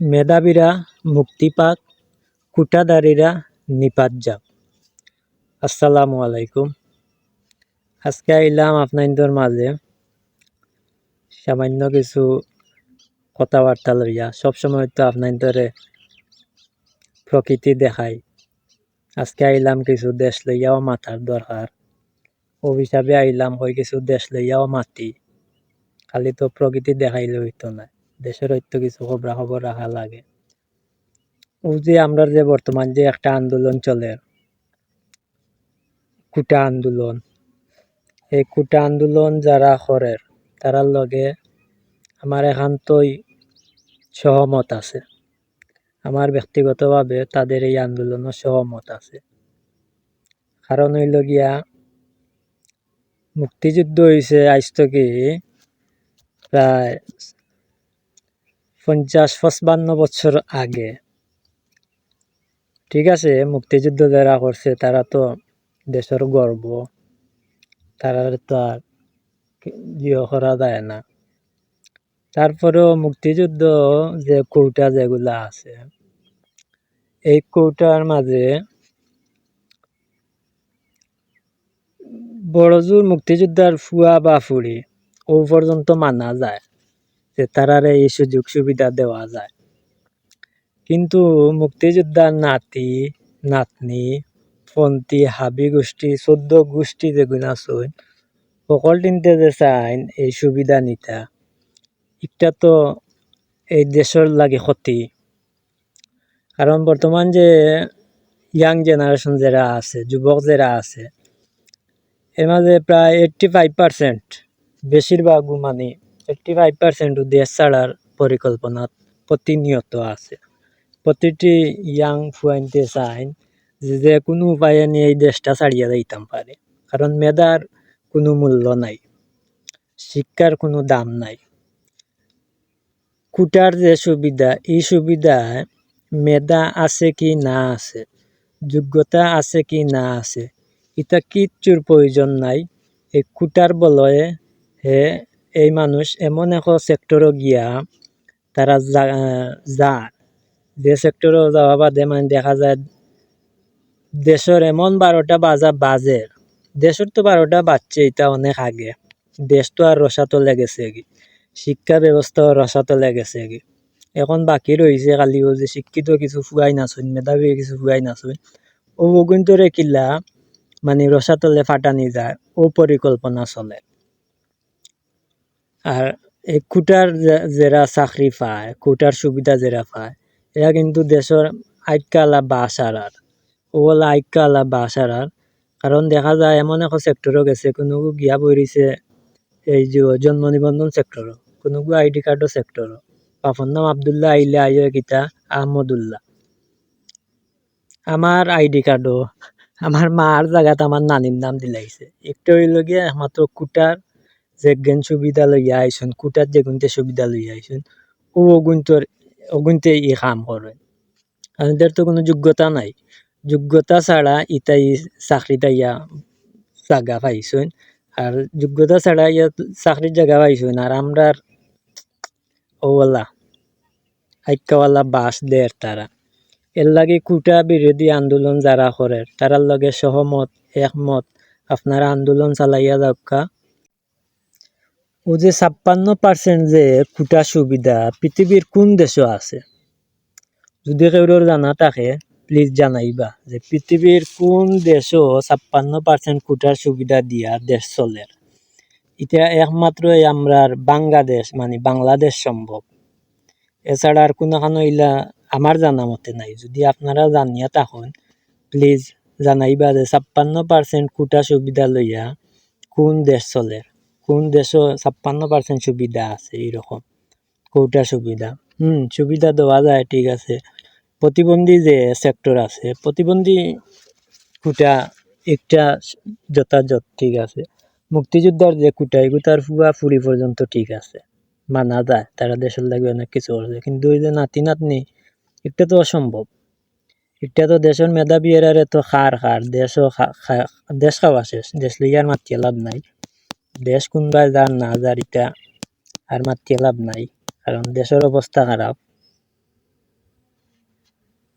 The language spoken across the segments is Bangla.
মেধাবীরা মুক্তি পাক কুটাদারীরা নিপাত যাক। আসসালামু আলাইকুম। আজকে আইলাম আপনাদের মাঝে সামান্য কিছু কথাবার্তা লইয়া। সবসময় তো আপনাদের প্রকৃতি দেখাই। আজকে আইলাম কিছু দেশ লইয়াও মাথার দরকার। ও হিসাবে আইলাম ওই কিছু দেশ লইয়াও মাতি। খালি তো প্রকৃতি দেখাইলে হইতো না। দেশের হয়তো কিছু খবরা খবর রাখা লাগে। ও যে আমরা যে বর্তমান যে একটা আন্দোলন চলে, কুটা আন্দোলন, এই কুটা আন্দোলন যারা করে, তারার লগে আমার একান্তই সহমত আছে। আমার ব্যক্তিগতভাবে তাদের এই আন্দোলনও সহমত আছে। কারণ হইল গিয়া, মুক্তিযুদ্ধ হয়েছে আজ থেকে প্রায় পঞ্চাশ পঁচপান্ন বছর আগে। ঠিক আছে, মুক্তিযুদ্ধ যারা করছে তারা তো দেশের গর্ব। তারা তো আর ইয়ে করা যায় না। তারপরেও মুক্তিযুদ্ধ যে কৌটা যেগুলা আছে, এই কৌটার মাঝে বড় জোর মুক্তিযোদ্ধার ফুয়া বা ফুড়ি ও পর্যন্ত মানা যায়। যে তারারে এই সুযোগ সুবিধা দেওয়া যায়। কিন্তু মুক্তিযোদ্ধার নাতি, নাতনি, পন্থী, হাবি গোষ্ঠী, চোদ্দ গোষ্ঠী যেগুলো আছে সকল তিনটে যে চাইন এই সুবিধা নিতা এটা তো এই দেশের লাগে ক্ষতি। কারণ বর্তমান যে ইয়াং জেনারেশন যারা আছে যুবক যারা আছে এর মাঝে প্রায় এইট্টি ফাইভ পার্সেন্ট বেশিরভাগ মানে এইট্টি ফাইভ পার্সেন্ট দেশ ছাড়ার পরিকল্পনা প্রতিনিয়ত আছে। প্রতিটি ইয়াং ফুয়াইনতে চাইন যে কোনো উপায়ে নিয়ে এই দেশটা ছাড়িয়ে যাইতাম পারে, কারণ মেধার কোনো মূল্য নাই, শিক্ষার কোনো দাম নাই। কুটার যে সুবিধা, এই সুবিধায় মেধা আছে কি না আছে, যোগ্যতা আছে কি না আছে, এটা কিচ্ছুর প্রয়োজন নাই। এই কুটার বলয়ে হে এই মানুষ এমন এক সেক্টরও গিয়া তারা যা যে সেক্টরও যাওয়া বাদে মানে দেখা যায় দেশের এমন বারোটা বাজা বাজে। দেশের তো বারোটা বাজছে এটা অনেক আগে। দেশ তো আর রসাতলে গেছে কি শিক্ষা ব্যবস্থাও রসাতলে গেছে কি এখন বাকি রয়েছে খালি ও যে শিক্ষিত কিছু ফুয়াই নাচুন, মেধাবী কিছু ফুয়াই নাচুন। ও কিন্তু কিল্লা মানে রসাতলে ফাটানি যায়। ও পরিকল্পনা চলে। আর এই কুটার যারা চাকরি পায়, কুটার সুবিধা যারা পায়, এরা কিন্তু দেশের আইকালা বাস আর ওলা আইকালা বাস আর কারণ দেখা যায়, এমন এক সেক্টরও গেছে কোনো গিয়া বইরিছে এই যে জন্ম নিবন্ধন সেক্টরও কোনো আইডি কার্ডও সেক্টরও বাপর নাম আবদুল্লাহ আইলে আইয় গীতা আহমদুল্লাহ। আমার আইডি কার্ডও আমার মার জায়গাতে আমার নানির নাম দিলাইছে একটা হইল গিয়া একমাত্র কুটার যে জ্ঞান সুবিধা লইয়া আইসুন কুটার যে গুনতে সুবিধা লইয়া আইসুন, ও অগুন্তর অগুনতে ই কাম করে এদের তো কোনো যোগ্যতা নাই। যোগ্যতা ছাড়া ইতাই চাকরিটা ইয়া জায়গা পাইছেন। আর যোগ্যতা ছাড়া ইয়া চাকরির জায়গা পাইছুন। আর আমরা ওলা আইকাওয়ালা বাস দেয় তারা এর লাগে কুটা বিরোধী আন্দোলন যারা করে তারার লগে সহমত, একমত আপনারা আন্দোলন চালাইয়া যাওকা। ও যে ছাপ্পান্ন পার্সেন্ট যে কুটা সুবিধা পৃথিবীর কোন দেশও আছে? যদি কেউর জানা থাকে প্লিজ জানাইবা যে পৃথিবীর কোন দেশও ছাপ্পান্ন পার্সেন্ট কুটার সুবিধা দিয়া দেশ চলে। এটা একমাত্র আমরার বাংলাদেশ মানে বাংলাদেশ সম্ভব এছাড়া আর কোনো ইলা আমার জানা মতে নাই। যদি আপনারা জানিয়া থাকুন প্লিজ জানাইবা যে ছাপ্পান্ন পার্সেন্ট কুটা সুবিধা লইয়া কোন দেশ চলে। কোন দেশও ছাপ্পান্ন পার্সেন্ট সুবিধা আছে এইরকম? কোটা সুবিধা? হুম, সুবিধা দেওয়া যায়, ঠিক আছে। প্রতিবন্ধী যে সেক্টর আছে, প্রতিবন্ধী কুটা একটা যথাযথ, ঠিক আছে। মুক্তিযোদ্ধার যে কুটা এগুতার ফুয়া ফুরি পর্যন্ত ঠিক আছে। মানা যায়, তারা দেশের লাগে অনেক কিছু করছে। কিন্তু ওই যে নাতি নাতনি, এটা তো অসম্ভব। এটা তো দেশের মেধাবী এরারে তো খার খার, দেশও দেশ খাওয়া শেষ, দেশ লইয়ার মাতিয়ে লাভ নাই। দেশ কোনবাই যার না যার এটা আর মাতিয়ে লাভ নাই কারণ দেশের অবস্থা খারাপ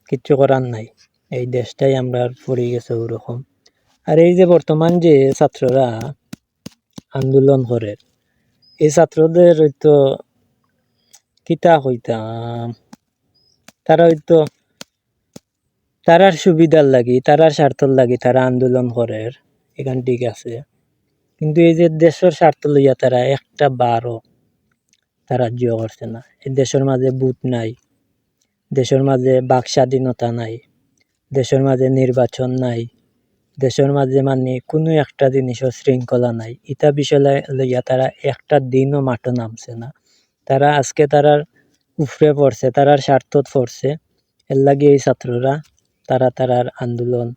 কিচ্ছু করার নাই। এই দেশটাই আমরা পড়ে গেছে ওরকম আর এই যে বর্তমান যে ছাত্ররা আন্দোলন করে এই ছাত্রদের হয়তো কিতা কইতাম তারা হয়তো তারার সুবিধার লাগি তারার স্বার্থর লাগি তারা আন্দোলন করে এখান ঠিক আছে। কিন্তু এই যে দেশের স্বার্থ লইয়া তারা একটা বারও তারা জিও করছে না। এই দেশের মাঝে বুট নাই, দেশের মাঝে বাক স্বাধীনতা নাই, দেশের মাঝে নির্বাচন নাই, দেশের মাঝে মানে কোনো একটা জিনিসও শৃঙ্খলা নাই। ইটা বিষয় লইয়া তারা একটা দিনও মাঠে নামছে না। তারা আজকে তারার উফরে পড়ছে, তারার স্বার্থত পড়ছে। এর লাগে এই ছাত্ররা তারা তারার আন্দোলন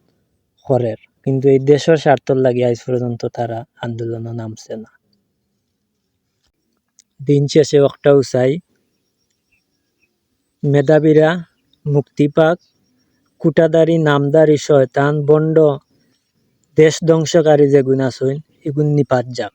করে কিন্তু এই দেশের স্বার্থর লাগে আজ পর্যন্ত তারা আন্দোলনও নামছে না। দিন শেষে একটাও চাই মেধাবীরা মুক্তি পাক কুটাদারি, নামদারি, শয়তান, বন্ড, দেশ ধ্বংসকারী যেগুণ আছেন এগুণ নিপাত যাক।